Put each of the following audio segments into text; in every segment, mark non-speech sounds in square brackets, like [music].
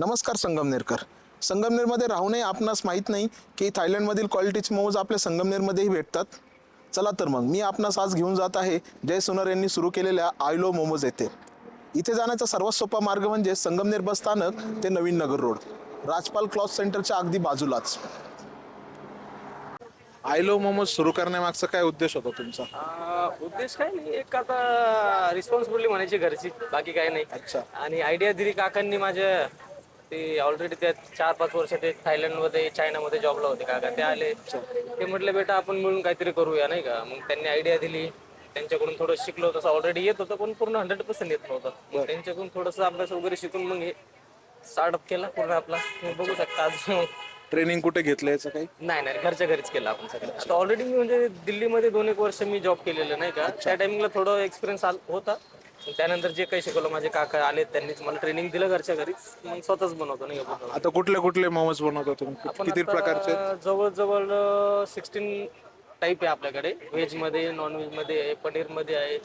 नमस्कार संगमनेरकर. संगमनेरमध्ये राहूनही आपणास माहीत नाही की थायलंडमधील क्वालिटीचे मोमोज आपल्या संगमनेरमध्येही भेटतात. चला तर मग मी आपणास आज घेऊन जात आहे जय सुनर यांनी सुरू केलेल्या आयलो मोमोज येथे. इथे जाण्याचा सर्वात सोपा मार्ग म्हणजे संगमनेर बस स्थानक ते नवीन नगर रोड. राजपाल क्लॉथ सेंटरच्या अगदी बाजूलाच. आयलो मोमोज सुरू करण्यामागचा काय उद्देश होता तुमचा? उद्देश काय नाही एक आता रिस्पॉन्सिबिलिटी म्हणायची घरची बाकी काही नाही. अच्छा. आणि आयडिया दिली काकांनी माझ्या ते ऑलरेडी त्या चार पाच वर्ष ते थायलंडमध्ये चायनामध्ये जॉबला होते काका ते आले? ते म्हटलं बेटा आपण मिळून काहीतरी करूया नाही का? मग त्यांनी आयडिया दिली. त्यांच्याकडून थोडं शिकलो तसं ऑलरेडी येत होतं पण पूर्ण हंड्रेड पर्सेंट येत नव्हतं. मग त्यांच्याकडून थोडंसं अभ्यास वगैरे शिकून मग हे स्टार्टअप केला पूर्ण आपला. तुम्ही बघू शकता आज ट्रेनिंग कुठे घेतलं याचं काही? नाही नाही घरच्या घरीच केलं आपण सगळं. आता ऑलरेडी मी म्हणजे दिल्लीमध्ये दोन एक वर्ष मी जॉब केलेलं नाही का? त्या टाइमिंगला थोडं एक्सपिरियन्स होता. त्यानंतर जे काही शिकवलं माझे काका आले त्यांनीच मला ट्रेनिंग दिलं घरच्या घरीच मग स्वतःच बनवतो नाही का बनवतो. आता कुठले कुठले मोमोज बनवता तुम्ही? आपण किती आता प्रकारचे? जवळजवळ सिक्स्टीन टाईप आहे आपल्याकडे. व्हेजमध्ये नॉन व्हेजमध्ये आहे पनीरमध्ये आहे.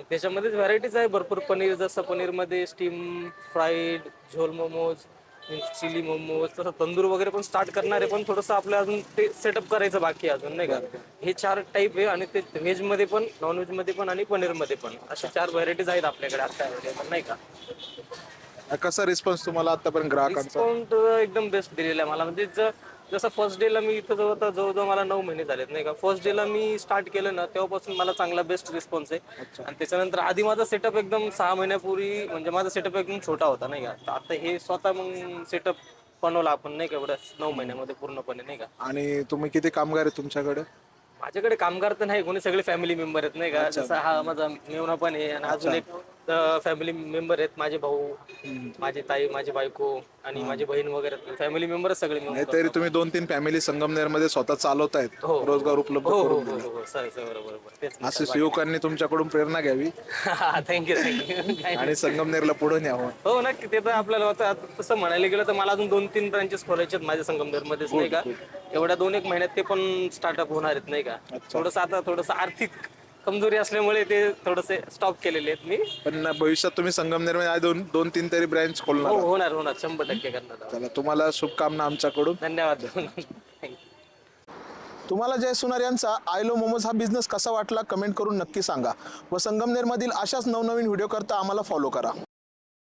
त्याच्यामध्येच व्हरायटीज आहे. भरपूर पनीर जसं पनीरमध्ये स्टीम फ्राईड झोल मोमोज चिली मोमोज तसं तंदूर वगैरे पण स्टार्ट करणार आहे पण थोडंसं आपलं अजून ते सेटअप करायचं बाकी आहे अजून नाही का? हे चार टाईप आहे आणि ते व्हेजमध्ये पण नॉन व्हेजमध्ये पण आणि पनीरमध्ये पण. अशा चार व्हरायटीज आहेत आपल्याकडे आता नाही का? कसा रिस्पॉन्स तुम्हाला आतापर्यंत ग्राहकांचा? डिस्काउंट एकदम बेस्ट दिलेला आहे मला. म्हणजे जसं फर्स्ट डेला मी इथं जवळ आता जवळजवळ मला नऊ महिने झालेत नाही का? फर्स्ट डेला मी स्टार्ट केलं ना तेव्हापासून मला चांगला बेस्ट रिस्पॉन्स आहे. आणि त्याच्यानंतर आधी माझा सेटअप एकदम सहा महिन्यापूर्वी म्हणजे माझा सेटअप एकदम छोटा होता नाही का? तर आता हे स्वतः मग सेटअप बनवला आपण नाही का? एवढ्या नऊ महिन्यामध्ये पूर्णपणे नाही का? आणि तुम्ही किती कामगार आहे तुमच्याकडे? माझ्याकडे कामगार तर नाही कोणी सगळे फॅमिली मेंबर आहेत नाही का? जसं हा माझा मेवना पण आहे आणि अजून एक फॅमिली मेंबर आहेत. माझे भाऊ माझी ताई माझी बायको आणि माझी बहीण वगैरे. फॅमिली मेंबर सगळे मिळून नाही तरी तुम्ही दोन तीन फॅमिली संगमनेरमध्ये स्वतः चालवत आहेत हो. रोजगार उपलब्ध हो हो करून हो हो सर सर बरोबर बरोबर. तेच असे युवकांनी तुमच्याकडून प्रेरणा घ्यावी. [laughs] थँक्यू थँक्यू [laughs] आणि संगमनेरला पुढे न्यावं. हो नक्की. ते तर आपल्याला आता तसं म्हणायला गेलं तर मला अजून दोन तीन ब्रांचेस खोलायचे आहेत माझ्या संगमनेर मध्येच नाही का? एवढ्या दोन एक महिन्यात ते पण स्टार्टअप होणार आहेत नाही का? थोडंसं आता थोडंसं आर्थिक कमजोरी असल्यामुळे ते थोडेसे स्टॉप केलेले आहेत मी. पण भविष्यात तुम्ही संगमनेरमध्ये दोन दोन तीन तरी ब्रँच खोलणार हो आहात. होणार होणार. शंभर टक्के करणार आहोत. चला तुम्हाला शुभकामना आमच्याकडून. धन्यवाद. थँक्यू तुम्हाला जय सुनार यांचा आयलो मोमोज हा बिझनेस कसा वाटला कमेंट करून नक्की सांगा. व संगमनेरमधील अशाच नवनवीन व्हिडिओ करता आम्हाला फॉलो करा.